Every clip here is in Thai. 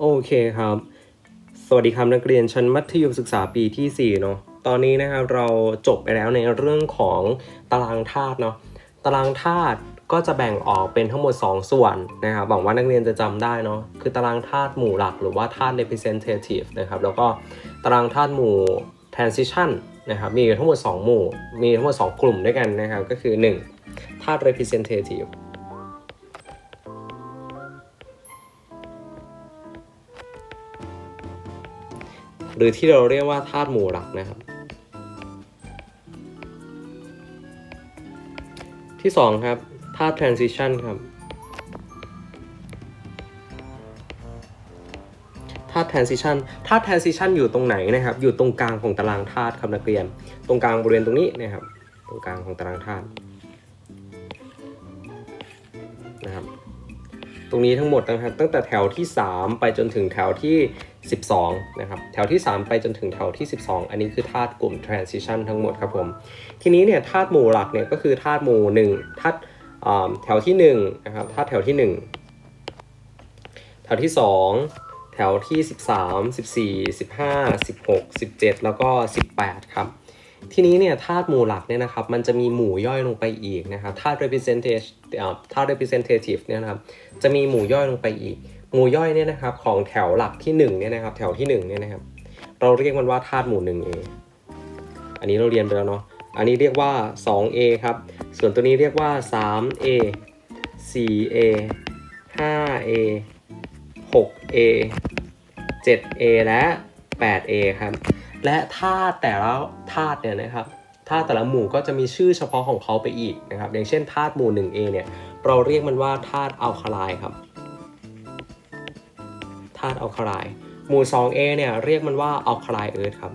โอเคครับ สวัสดีครับนักเรียนชั้นมัธยมศึกษาปีที่ 4 เนาะ ตอนนี้นะครับเราจบไปแล้วในเรื่องของตารางธาตุเนาะ ตารางธาตุก็จะแบ่งออกเป็นทั้งหมด 2 ส่วนนะครับหวังว่านักเรียนจะจำได้เนาะ คือตารางธาตุหมู่หลักหรือว่าธาตุ representative นะครับ แล้วก็ตารางธาตุหมู่ transition นะครับ มีทั้งหมด 2 หมู่ มีทั้งหมด 2 กลุ่มด้วยกันนะครับ ก็คือ 1ธาตุ representative หรือที่เราเรียกว่าธาตุหมู่หลักนะครับ ที่ 2 ครับธาตุ transition ครับธาตุ transition ธาตุ transition อยู่ตรงไหนนะครับ อยู่ตรงกลางของตารางธาตุครับนักเรียน ตรงกลางบริเวณตรงนี้นะครับ ตรงกลางของตารางธาตุนะครับ ตรงนี้ทั้งหมดนะครับ ตั้งแต่แถวที่ 3 ไปจนถึงแถวที่ 12 นะครับ แถวที่ 3 ไปจนถึงแถวที่ 12 อันนี้คือธาตุกลุ่ม transition ทั้งหมดครับผม ทีนี้เนี่ยธาตุหมู่หลักเนี่ยก็คือธาตุหมู่1ธาตุแถวที่1นะครับธาตุแถวที่ 1 แถวที่ 2 แถวที่ 13 14 15 16 17 แล้วก็ 18 ครับ ทีนี้เนี่ยธาตุหมู่หลักเนี่ยนะครับมันจะมีหมู่ย่อยลงไปอีกนะครับธาตุ representative ธาตุ representative เนี่ยนะครับจะมีหมู่ย่อยลงไปอีก หมู่ย่อยเนี่ยนะครับของแถวหลักที่1เนี่ยนะครับแถวที่1เนี่ยนะครับเราเรียกมันว่าธาตุหมู่ 1A อันนี้เราเรียนไปแล้วเนาะอันนี้เรียกว่า 2A ครับ ส่วนตัวนี้เรียกว่า 3A 4A 5A 6A 7A และ 8A ครับ และธาตุแต่ละธาตุเนี่ยนะครับธาตุแต่ละหมู่ก็จะมีชื่อเฉพาะของเขาไปอีกนะครับ อย่างเช่นธาตุหมู่ 1A เนี่ย เราเรียกมันว่าธาตุอัลคาไลครับาตุอัลคาไลหมู่ 2A เนี่ยเรียกมันว่าอัลคาไลเอิร์ธครับ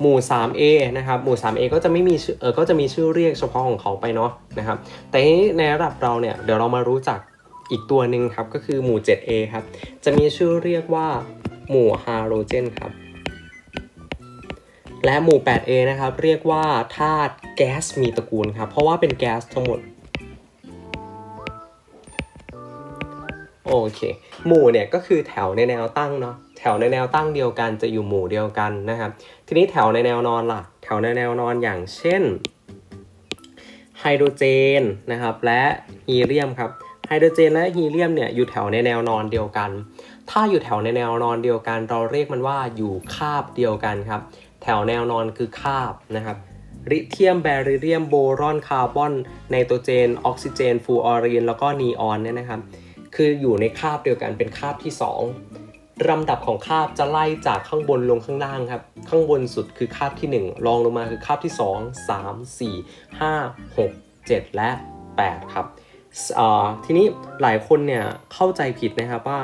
หมู่ 3A นะครับ หมู่ 3A ก็จะไม่มีชื่อเออก็จะมีชื่อเรียกเฉพาะของเขาไปเนาะนะครับ แต่ในระดับเราเนี่ย เดี๋ยวเรามารู้จักอีกตัวหนึ่งครับ ก็คือหมู่ 7A ครับ จะมีชื่อเรียกว่าหมู่ฮาโลเจนครับ และหมู่ 8A นะครับ เรียกว่าธาตุแก๊สมีตระกูลครับ เพราะว่าเป็นแก๊สทั้งหมด เค หมู่เนี่ยก็คือแถวในแนวตั้งเนาะแถวในแนวตั้งเดียวกันจะอยู่หมู่เดียวกันนะครับ ทีนี้แถวในแนวนอนล่ะ แถวในแนวนอนอย่างเช่นไฮโดรเจนนะครับและฮีเลียมครับไฮโดรเจนและฮีเลียมเนี่ยอยู่แถวในแนวนอนเดียวกัน ถ้าอยู่แถวในแนวนอนเดียวกัน เราเรียกมันว่าอยู่คาบเดียวกันครับ แถวแนวนอนคือคาบนะครับริเทียมแบริเรียมโบรอนคาร์บอนไนโตรเจนออกซิเจนฟลูออรีนแล้วก็นีออนเนี่ยนะครับ คืออยู่ในคาบเดียวกันเป็นคาบที่ 2ลำดับของคาบจะไล่จากข้างบนลงข้างล่างครับ ข้างบนสุดคือคาบที่ 1 รองลงมาคือคาบที่ 2 3 4 5 6 7 และ 8 ครับทีนี้หลายคนเนี่ยเข้าใจผิดนะครับว่า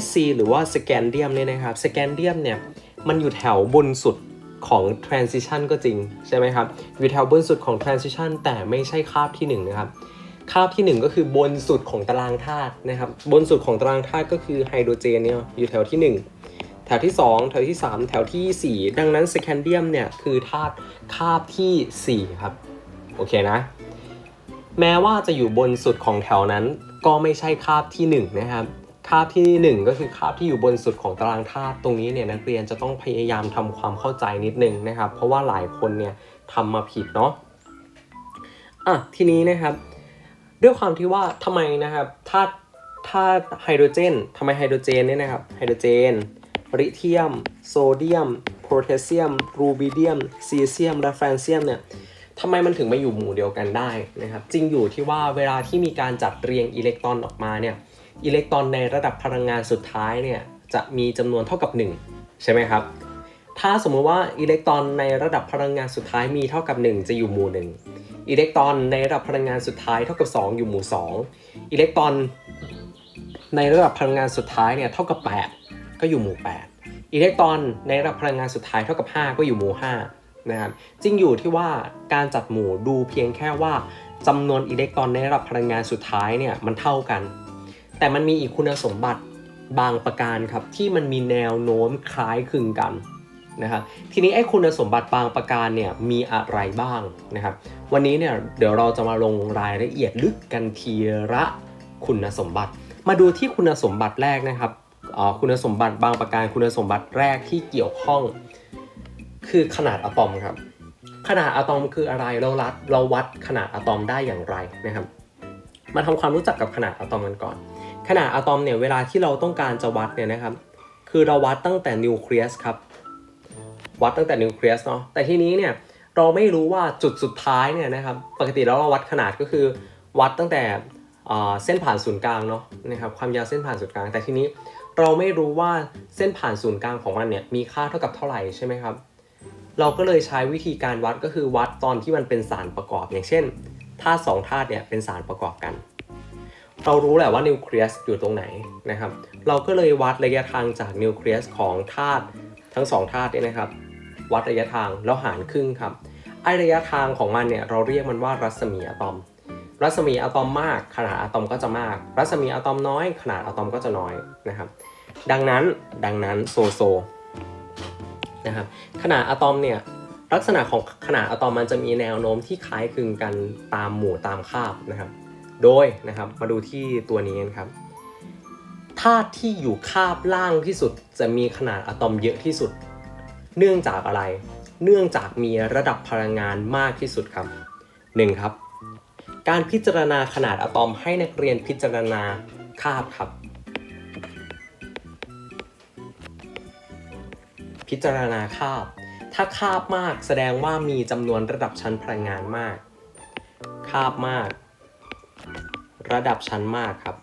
SC หรือว่าสแกนเดียมเนี่ยนะครับสแกนเดียมเนี่ยมันอยู่แถวบนสุดของ transition ก็จริง ใช่ไหมครับ อยู่แถวบนสุดของ transition แต่ไม่ใช่คาบที่ 1 นะครับ คาบที่ 1 ก็คือบนสุดของตารางธาตุนะครับ บนสุดของตารางธาตุก็คือไฮโดรเจนเนี่ยอยู่แถวที่ 1 แถวที่ 2 แถวที่ 3 แถวทีสี่4 ดังนั้นสแคนเดียมเนี่ยคือธาตุคาบทีสี่ 4 ครับ โอเคนะ แม้ว่าจะอยู่บนสุดของแถวนั้น ก็ไม่ใช่คาบที่ 1 นะครับคาบที่ 1 ก็คือคาบที่อยู่บนสุดของตารางธาตุตรงนี้เนี่ยนักเรียนจะต้องพยายามทำความเข้าใจนิดนึงนะครับ เพราะว่าหลายคนเนี่ยทำมาผิดเนาะอะทีนี้นะครับ ด้วยความที่ว่าทำไมนะครับธาตุธาตุไฮโดรเจนทำไมไฮโดรเจนเนี่ยนะครับไฮโดรเจนริเทียม โซเดียมโพแทสเซียมรูบิเดียมซีเซียมและแฟรนเซียมเนี่ยทำไมมันถึงมาอยู่หมู่เดียวกันได้นะครับ จริงอยู่ที่ว่าเวลาที่มีการจัดเรียงอิเล็กตรอนออกมาเนี่ยอิเล็กตรอนในระดับพลังงานสุดท้ายเนี่ยจะมีจำนวนเท่ากับ 1 ใช่ไหมครับ ถ้าสมมติว่าอิเล็กตรอนในระดับพลังงานสุดท้ายมีเท่ากับ 1 จะอยู่หมู่1 อิเล็กตรอนในระดับพลังงานสุดท้ายเท่ากับ 2 อยู่หมู่ 2 อิเล็กตรอนในระดับพลังงานสุดท้ายเนี่ยเท่ากับ 8 ก็อยู่หมู่ 8 อิเล็กตรอนในระดับพลังงานสุดท้ายเท่ากับ 5 ก็อยู่หมู่ 5 นะครับจริงอยู่ที่ว่าการจัดหมู่ดูเพียงแค่ว่าจำนวนอิเล็กตรอนในระดับพลังงานสุดท้ายเนี่ยมันเท่ากัน แต่มันมีอีกคุณสมบัติบางประการครับที่มันมีแนวโน้มคล้ายคลึงกัน นะครับทีนี้ไอ้คุณสมบัติบางประการเนี่ยมีอะไรบ้างนะครับ วันนี้เนี่ยเดี๋ยวเราจะมาลงรายละเอียดลึกกันทีละคุณสมบัติ มาดูที่คุณสมบัติแรกนะครับคุณสมบัติบางประการคุณสมบัติแรกที่เกี่ยวข้อง คือขนาดอะตอมครับ ขนาดอะตอมคืออะไรเราวัดเราวัดขนาดอะตอมได้อย่างไรนะครับ มาทำความรู้จักกับขนาดอะตอมกันก่อน ขนาดอะตอมเนี่ยเวลาที่เราต้องการจะวัดเนี่ยนะครับ คือเราวัดตั้งแต่นิวเคลียสครับ วัดตั้งแต่นิวเคลียสเนาะแต่ทีนี้เนี่ยเราไม่รู้ว่าจุดสุดท้ายเนี่ยนะครับปกติแล้วเราวัดขนาดก็คือวัดตั้งแต่เส้นผ่านศูนย์กลางเนาะนะครับความยาวเส้นผ่านศูนย์กลาง แต่ทีนี้เราไม่รู้ว่าเส้นผ่านศูนย์กลางของมันเนี่ยมีค่าเท่ากับเท่าไหร่ใช่ไหมครับเราก็เลยใช้วิธีการวัดก็คือวัดตอนที่มันเป็นสารประกอบ อย่างเช่นธาตุสองธาตุเนี่ยเป็นสารประกอบกัน เรารู้แหละว่านิวเคลียสอยู่ตรงไหนนะครับ เราก็เลยวัดระยะทางจากนิวเคลียสของธาตุทั้งสองธาตุเนี่ยนะครับ วัดระยะทางแล้วหารครึ่งครับไอระยะทางของมันเนี่ยเราเรียกมันว่ารัศมีอะตอม รัศมีอะตอมมาก ขนาดอะตอมก็จะมาก รัศมีอะตอมน้อย ขนาดอะตอมก็จะน้อยนะครับ ดังนั้นดังนั้นโซโซนะครับขนาดอะตอมเนี่ยลักษณะของขนาดอะตอมมันจะมีแนวโน้มที่คล้ายคลึงกันตามหมู่ตามคาบนะครับ โดยนะครับมาดูที่ตัวนี้กันครับธาตุที่อยู่คาบล่างที่สุดจะมีขนาดอะตอมเยอะที่สุด เนื่องจากอะไร เนื่องจากมีระดับพลังงานมากที่สุดครับ 1. ครับ การพิจารณาขนาดอะตอมให้นักเรียนพิจารณาคาบครับ พิจารณาคาบ ถ้าคาบมากแสดงว่ามีจำนวนระดับชั้นพลังงานมาก คาบมาก ระดับชั้นมากครับ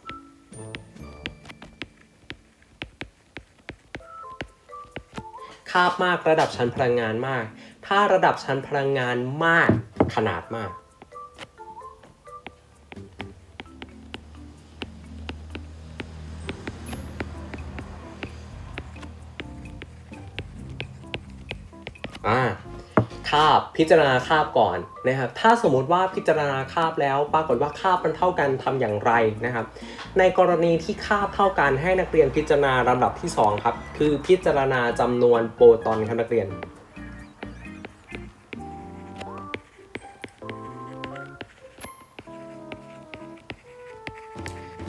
คาบมากระดับชั้นพลังงานมาก ถ้าระดับชั้นพลังงานมากขนาดมาก พิจารณาคาบก่อนนะครับ ถ้าสมมุติว่าพิจารณาคาบแล้วปรากฏว่าคาบมันเท่ากันทำอย่างไรนะครับ ในกรณีที่คาบเท่ากันให้นักเรียนพิจารณาลำดับที่ 2 ครับ คือพิจารณาจำนวนโปรตอนครับนักเรียน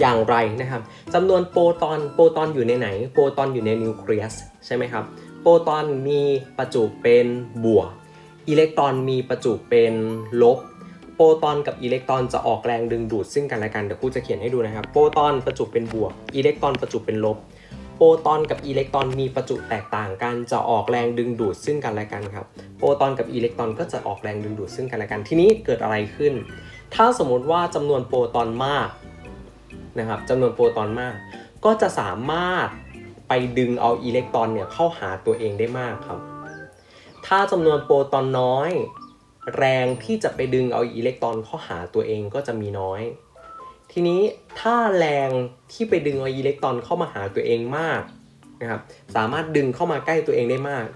อย่างไรนะครับจำนวนโปรตอนโปรตอนอยู่ในไหน โปรตอนอยู่ในนิวเคลียสใช่ไหมครับ โปรตอนมีประจุเป็นบวก อิเล็กตรอนมีประจุเป็นลบ โปรตอนกับอิเล็กตรอนจะออกแรงดึงดูดซึ่งกันและกันเดี๋ยวครูจะเขียนให้ดูนะครับ โปรตอนประจุเป็นบวก อิเล็กตรอนประจุเป็นลบ โปรตอนกับอิเล็กตรอนมีประจุแตกต่างกันจะออกแรงดึงดูดซึ่งกันและกันครับ โปรตอนกับอิเล็กตรอนก็จะออกแรงดึงดูดซึ่งกันและกัน ทีนี้เกิดอะไรขึ้น ถ้าสมมติว่าจำนวนโปรตอนมากนะครับจำนวนโปรตอนมาก ก็จะสามารถไปดึงเอาอิเล็กตรอนเนี่ยเข้าหาตัวเองได้มากครับ ถ้าจำนวนโปรตอนน้อย แรงที่จะไปดึงเอาอิเล็กตรอนเข้าหาตัวเองก็จะมีน้อย ทีนี้ถ้าแรงที่ไปดึงเอาอิเล็กตรอนเข้ามาหาตัวเองมากนะครับ สามารถดึงเข้ามาใกล้ตัวเองได้มาก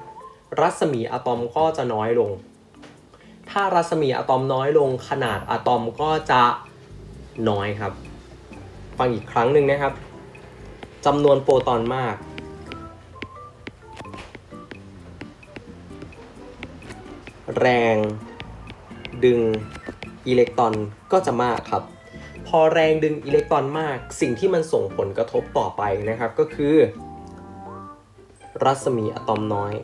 รัศมีอะตอมก็จะน้อยลง ถ้ารัศมีอะตอมน้อยลง ขนาดอะตอมก็จะน้อยครับ ฟังอีกครั้งหนึ่งนะครับจำนวนโปรตอนมาก แรง ดึงอิเล็กตรอนก็จะมากครับ พอแรงดึงอิเล็กตรอนมาก สิ่งที่มันส่งผลกระทบต่อไปนะครับก็คือ รัศมีอะตอมน้อย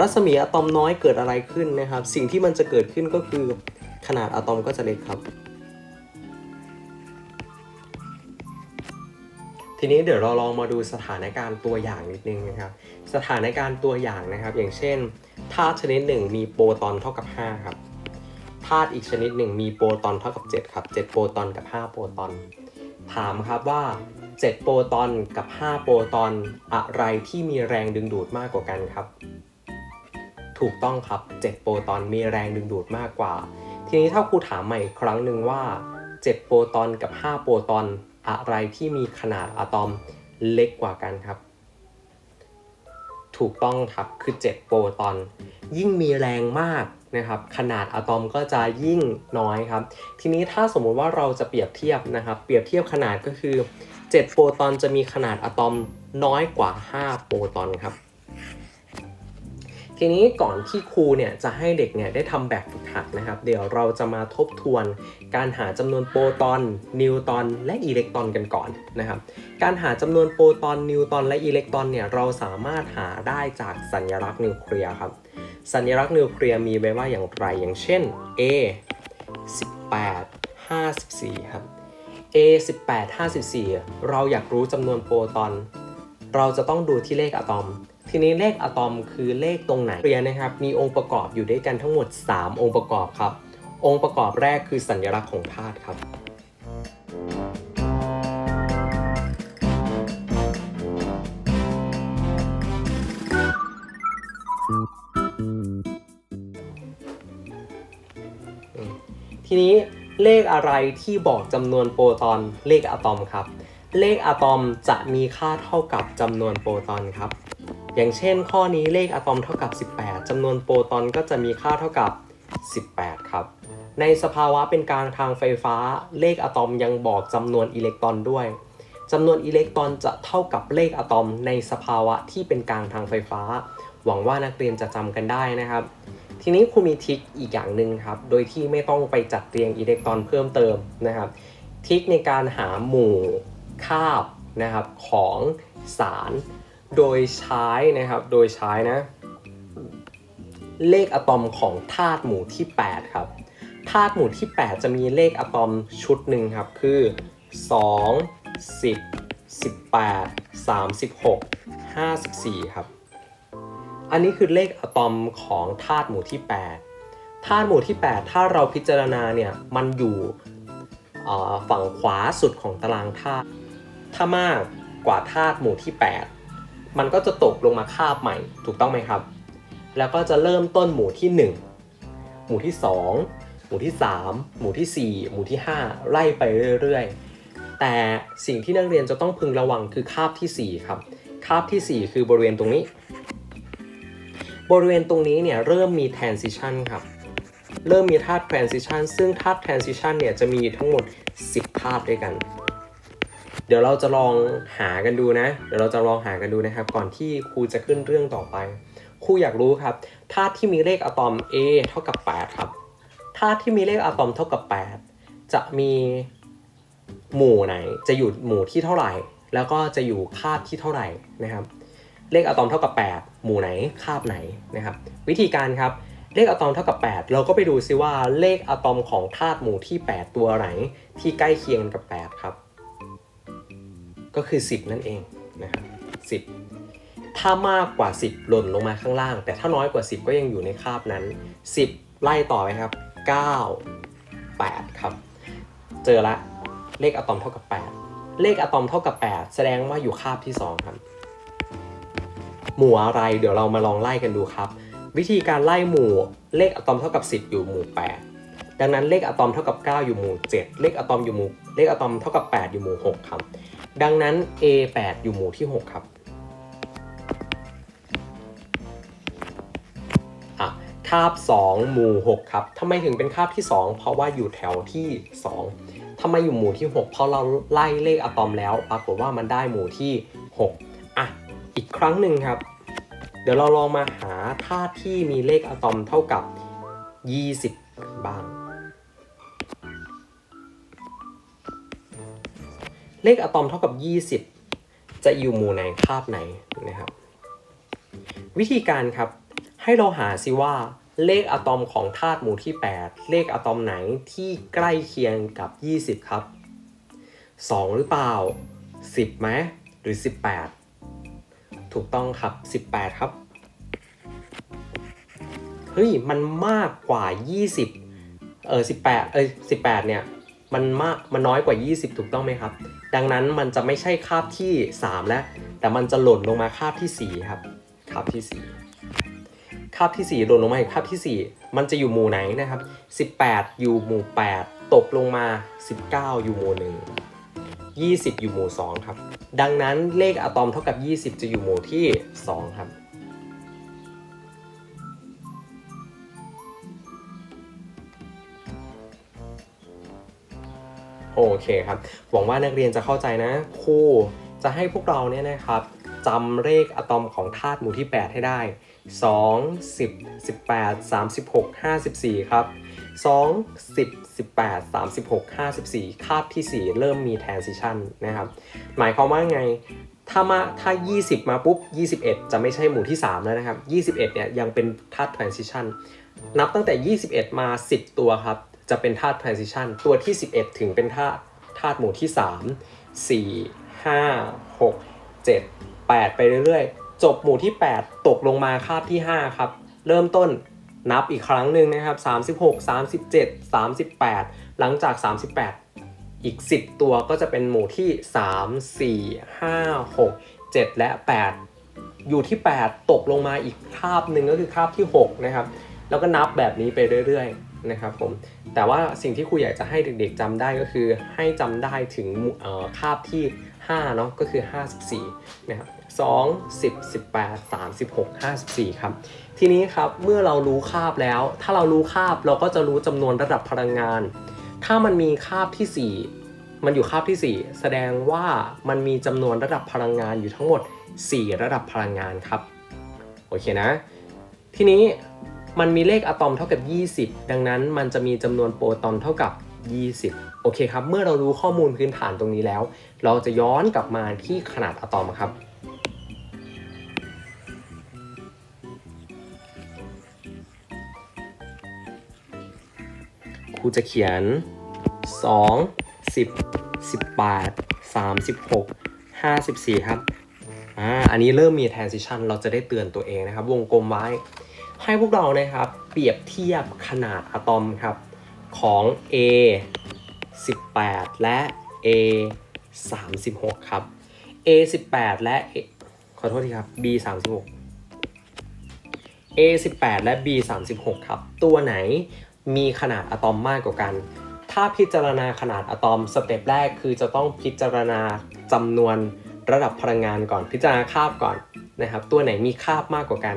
รัศมีอะตอมน้อยเกิดอะไรขึ้นนะครับ สิ่งที่มันจะเกิดขึ้นก็คือขนาดอะตอมก็จะเล็กครับ ทีนี้เดี๋ยวเราลองมาดูสถานการณ์ตัวอย่างนิดนึงนะครับ สถานการณ์ตัวอย่างนะครับ อย่างเช่นธาตุชนิดหนึ่งมีโปรตอนเท่ากับ 5 ครับธาตุอีกชนิดหนึ่งมีโปรตอนเท่ากับ 7 ครับ 7 โปรตอนกับ 5 โปรตอน ถามครับว่า 7 โปรตอนกับ 5 โปรตอนอะไรที่มีแรงดึงดูดมากกว่ากันครับ ถูกต้องครับ 7 โปรตอนมีแรงดึงดูดมากกว่า ทีนี้ถ้าครูถามใหม่อีกครั้งหนึ่งว่า 7 โปรตอนกับ 5 โปรตอน อะไรที่มีขนาดอะตอมเล็กกว่ากันครับ ถูกต้องครับคือ 7 โปรตอน ยิ่งมีแรงมากนะครับ ขนาดอะตอมก็จะยิ่งน้อยครับ ทีนี้ถ้าสมมุติว่าเราจะเปรียบเทียบนะครับ เปรียบเทียบขนาดก็คือ 7 โปรตอนจะมีขนาดอะตอมน้อยกว่า 5 โปรตอนครับ ทีนี้ก่อนที่ครูเนี่ยจะให้เด็กเนี่ยได้ทำแบบฝึกหัดนะครับ เดี๋ยวเราจะมาทบทวน การหาจำนวนโปรตอน นิวตอน และอิเล็กตรอนกันก่อนนะครับ การหาจำนวนโปรตอน นิวตอน และอิเล็กตรอนเนี่ยเราสามารถหาได้จากสัญลักษณ์นิวเคลียร์ครับ สัญลักษณ์นิวเคลียร์มีไว้ว่าอย่างไรอย่างเช่น A 18 54 ครับ A 18 54 เราอยากรู้จำนวนโปรตอน เราจะต้องดูที่เลขอะตอม ทีนี้เลขอะตอมคือเลขตรงไหนเรียนนะครับ มีองค์ประกอบอยู่ด้วยกันทั้งหมด 3 องค์ประกอบครับ องค์ประกอบแรกคือสัญลักษณ์ของธาตุครับทีนี้เลขอะไรที่บอกจำนวนโปรตอนเลขอะตอมครับ เลขอะตอมจะมีค่าเท่ากับจำนวนโปรตอนครับ อย่างเช่นข้อนี้เลขอะตอมเท่ากับ 18จำนวนโปรตอนก็จะมีค่าเท่ากับ 18 ครับ ในสภาวะเป็นกลางทางไฟฟ้า เลขอะตอมยังบอกจำนวนอิเล็กตรอนด้วยจำนวนอิเล็กตรอนจะเท่ากับเลขอะตอมในสภาวะที่เป็นกลางทางไฟฟ้า หวังว่านักเรียนจะจำกันได้นะครับ ทีนี้ครูมีทิคอีกอย่างหนึ่งครับ โดยที่ไม่ต้องไปจัดเรียงอิเล็กตรอนเพิ่มเติมนะครับ ทิคในการหาหมู่คาบนะครับของสาร โดยใช้นะครับ โดยใช้นะ เลขอะตอมของธาตุหมู่ที่ 8 ครับ ธาตุหมู่ที่ 8 จะมีเลขอะตอมชุดหนึ่งครับ คือ 2 10 18 36 54 ครับ อันนี้คือเลขอะตอมของธาตุหมู่ที่ 8 ธาตุหมู่ที่ 8 ถ้าเราพิจารณาเนี่ย มันอยู่ฝั่งขวาสุดของตารางธาตุ ถ้ามากกว่าธาตุหมู่ที่ 8 มันก็จะตกลงมาคาบใหม่ถูกต้องไหมครับ แล้วก็จะเริ่มต้นหมู่ที่ 1 หมู่ที่ 2 หมู่ที่ 3 หมู่ที่ 4 หมู่ที่ 5 ไล่ไปเรื่อยๆ แต่สิ่งที่นักเรียนจะต้องพึงระวังคือคาบทีสี่4 ครับ คาบทีสี่ 4 คือบริเวณตรงนี้ บริเวณตรงนี้เนี่ยเริ่มมี transition ครับ เริ่มมีธาตุ transition ซึ่งธาตุ transition เนี่ยจะมีทั้งหมด 10 ธาตุด้วยกัน เดี๋ยวเราจะลองหากันดูนะ เดี๋ยวเราจะลองหากันดูนะครับ ก่อนที่ครูจะขึ้นเรื่องต่อไป ครูอยากรู้ครับธาตุที่มีเลขอะตอม A เท่ากับ 8 ครับธาตุที่มีเลขอะตอมเท่ากับ 8 จะมีหมู่ไหน จะอยู่หมู่ที่เท่าไหร่ แล้วก็จะอยู่คาบที่เท่าไหร่นะครับ เลขอะตอมเท่ากับ 8 หมู่ไหนคาบไหนนะครับ วิธีการครับเลขอะตอมเท่ากับ 8 เราก็ไปดูซิว่าเลขอะตอมของธาตุหมู่ที่ 8 ตัวไหน ที่ใกล้เคียงกับ 8 ครับ ก็คือ 10 นั่นเองนะครับ10ถ้ามากกว่า 10 หล่นลงมาข้างล่าง แต่ถ้าน้อยกว่า 10 ก็ยังอยู่ในคาบนั้น 10 ไล่ต่อไปครับ 9 8 ครับ เจอละเลขอะตอมเท่ากับ 8 เลขอะตอมเท่ากับ 8 แสดงว่าอยู่คาบที่ 2 ครับ หมู่อะไรเดี๋ยวเรามาลองไล่กันดูครับ วิธีการไล่หมู่เลขอะตอมเท่ากับ 10 อยู่หมู่ 8 ดังนั้นเลขอะตอมเท่ากับ 9 อยู่หมู่ 7 เลขอะตอมอยู่หมู่เลขอะตอมเท่ากับ 8 อยู่หมู่ 6 ครับ ดังนั้น A8 อยู่หมู่ที่ 6 ครับอะคาบ 2 หมู่ 6 ครับทำไมถึงเป็นคาบที่ 2 เพราะว่าอยู่แถวที่ 2ทำไมอยู่หมู่ที่ 6 เพราะเราไล่เลขอะตอมแล้ว ปรากฏว่ามันได้หมู่ที่ 6 อะ อีกครั้งหนึ่งครับ เดี๋ยวเราลองมาหาธาตุที่มีเลขอะตอมเท่ากับ 20 บ้าง เลขอะตอมเท่ากับ 20 จะอยู่หมู่ไหนคาบไหนนะครับ วิธีการครับ ให้เราหาซิว่าเลขอะตอมของธาตุหมู่ที่ 8 เลขอะตอมไหนที่ใกล้เคียงกับ 20 ครับ 2 หรือเปล่า 10ไหมหรือ 18 ถูกต้องครับ 18 ครับ เฮ้ย มันมากกว่า 20 เออ 18 เอ้ย18 เนี่ย มันมากมันน้อยกว่า 20 ถูกต้องไหมครับ ดังนั้นมันจะไม่ใช่คาบที่ 3 แล้ว แต่มันจะหล่นลงมาคาบที่ 4 ครับ คาบที่ 4 คาบที่ 4 หล่นลงมาอีกคาบที่ 4 มันจะอยู่หมู่ไหนนะครับ 18 อยู่หมู่ 8 ตกลงมา 19 อยู่หมู่ 1 20 อยู่หมู่ 2 ครับ ดังนั้นเลขอะตอมเท่ากับ 20 จะอยู่หมู่ที่ 2 ครับ เคครับ หวังว่านักเรียนจะเข้าใจนะครูจะให้พวกเราเนี่ยนะครับจำเลขอะตอมของธาตุหมู่ที่ 8 ให้ได้ 2 10 18 36 54 ครับ 2 10 18 36 54 คาบที่ 4 เริ่มมี transition นะครับ หมายความว่าไง ถ้ามาถ้า 20 มาปุ๊บ 21 จะไม่ใช่หมู่ที่ 3 แล้วนะครับ 21 เนี่ยยังเป็นธาตุ transition นับตั้งแต่ 21 มา 10 ตัวครับ จะเป็นธาตุ transition ตัวที่ 11 ถึงเป็นธาตุธาตุหมู่ที่ 3 4 5 6 7 8 ไปเรื่อยๆ จบหมู่ที่ 8 ตกลงมาคาบที่ 5 ครับ เริ่มต้นนับอีกครั้งหนึ่งนะครับ 36 37 38 หลังจาก 38 อีก 10 ตัวก็จะเป็นหมู่ที่ 3 4 5 6 7 และ 8 อยู่ที่ 8 ตกลงมาอีกคาบหนึ่งก็คือคาบที่ 6 นะครับ แล้วก็นับแบบนี้ไปเรื่อยๆ นะครับผมแต่ว่าสิ่งที่ครูอยากจะให้เด็กๆจำได้ก็คือให้จำได้ถึงหมู่เอ่อคาบที่5เนาะก็คือ 54นะครับ2 10 18 36 54 ครับ ทีนี้ครับเมื่อเรารู้คาบแล้ว ถ้าเรารู้คาบเราก็จะรู้จำนวนระดับพลังงาน ถ้ามันมีคาบที่ 4 มันอยู่คาบที่ 4 แสดงว่ามันมีจำนวนระดับพลังงานอยู่ทั้งหมด 4 ระดับพลังงานครับ โอเคนะ ทีนี้ มันมีเลขอะตอมเท่ากับ 20 ดังนั้นมันจะมีจำนวนโปรตอนเท่ากับ 20 โอเคครับ เมื่อเรารู้ข้อมูลพื้นฐานตรงนี้แล้ว เราจะย้อนกลับมาที่ขนาดอะตอมครับ ครูจะเขียน 2 10 18 36 54 ครับอ่าอันนี้เริ่มมี transition เราจะได้เตือนตัวเองนะครับ วงกลมไว้ ให้พวกเรานะครับเปรียบเทียบขนาดอะตอมครับของ A 18 และ A 36 ครับ A 18และ A ขอโทษทีครับ B 36 A 18และ B 36ครับ ตัวไหนมีขนาดอะตอมมากกว่ากัน ถ้าพิจารณาขนาดอะตอมสเต็ปแรกคือจะต้องพิจารณาจำนวนระดับพลังงานก่อนพิจารณาคาบก่อน นะครับตัวไหนมีคาบมากกว่ากัน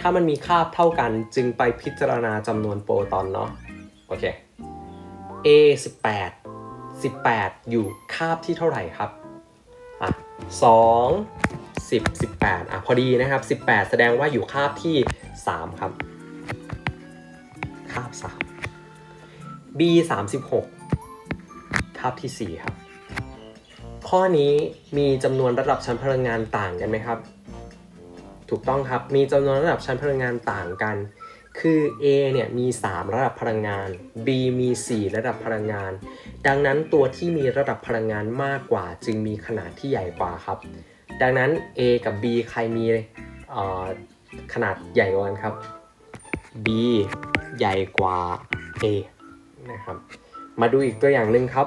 ถ้ามันมีคาบเท่ากันจึงไปพิจารณาจำนวนโปรตอนเนาะโอเค A 18 18 อยู่คาบที่เท่าไหร่ครับอะ2 10 18อะพอดีนะครับ 18 แสดงว่าอยู่คาบที่ 3 ครับ คาบ 3 B 36 คาบที่ 4 ครับ ข้อนี้มีจำนวนระดับชั้นพลังงานต่างกันไหมครับ ถูกต้องครับ มีจำนวนระดับชั้นพลังงานต่างกัน คือ A เนี่ยมี 3 ระดับพลังงาน B มี 4 ระดับพลังงาน ดังนั้นตัวที่มีระดับพลังงานมากกว่า จึงมีขนาดที่ใหญ่กว่าครับ ดังนั้น A กับ B ใครมีขนาดใหญ่กว่ากันครับ B ใหญ่กว่า A นะครับ มาดูอีกตัวอย่างหนึ่งครับ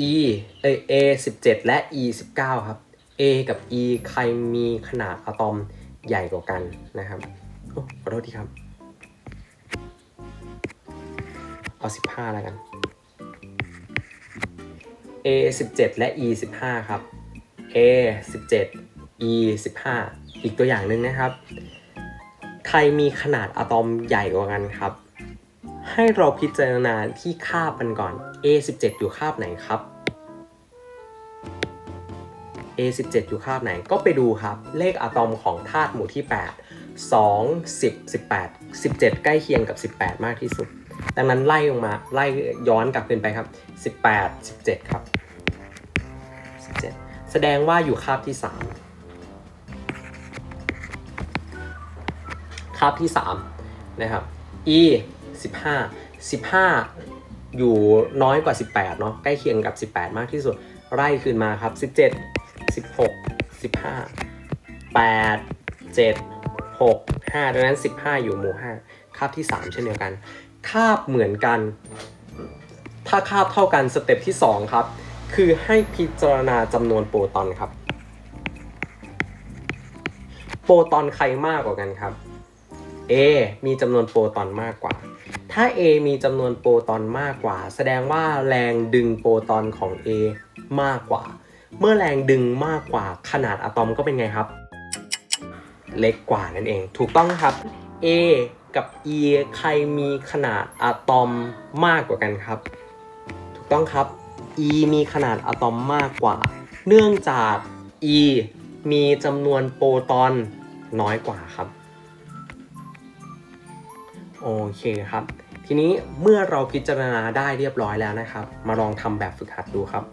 E เอย A 17 และ E 19 ครับ A กับ E ใครมีขนาดอะตอมใหญ่กว่ากันนะครับโอ้ขอโทษทีครับ เอา 15 แล้วกัน A 17 และ E 15 ครับ A 17 E 15 อีกตัวอย่างหนึ่งนะครับ ใครมีขนาดอะตอมใหญ่กว่ากันครับให้เราพิจารณาที่คาบมันก่อน A 17 อยู่คาบไหนครับ A 17 อยู่คาบไหนก็ไปดูครับ เลขอะตอมของธาตุหมู่ที่ 8 2 10 18 17 ใกล้เคียงกับ 18 มากที่สุด ดังนั้นไล่ลงมาไล่ย้อนกลับขึ้นไปครับ 18 17 ครับ 17 แสดงว่าอยู่คาบที่ 3 คาบที่ 3 นะครับ E 15 15 อยู่น้อยกว่า 18 เนาะใกล้เคียงกับ 18 มากที่สุด ไล่ขึ้นมาครับ 17 16 15 8 7 6 5ดังนั้น15อยู่หมู่5คาบที่3เช่นเดียวกัน คาบเหมือนกัน ถ้าคาบเท่ากันสเต็ปที่2ครับ คือให้พิจารณาจำนวนโปรตอนครับ โปรตอนใครมากกว่ากันครับ A มีจำนวนโปรตอนมากกว่า ถ้า A มีจำนวนโปรตอนมากกว่า แสดงว่าแรงดึงโปรตอนของ A มากกว่า เมื่อแรงดึงมากกว่าขนาดอะตอมก็เป็นไงครับ เล็กกว่านั่นเอง ถูกต้องครับ A กับ E ใครมีขนาดอะตอมมากกว่ากันครับ ถูกต้องครับ E มีขนาดอะตอมมากกว่า เนื่องจาก E มีจำนวนโปรตอนน้อยกว่าครับ โอเคครับ ทีนี้เมื่อเราพิจารณาได้เรียบร้อยแล้วนะครับ มาลองทำแบบฝึกหัดดูครับ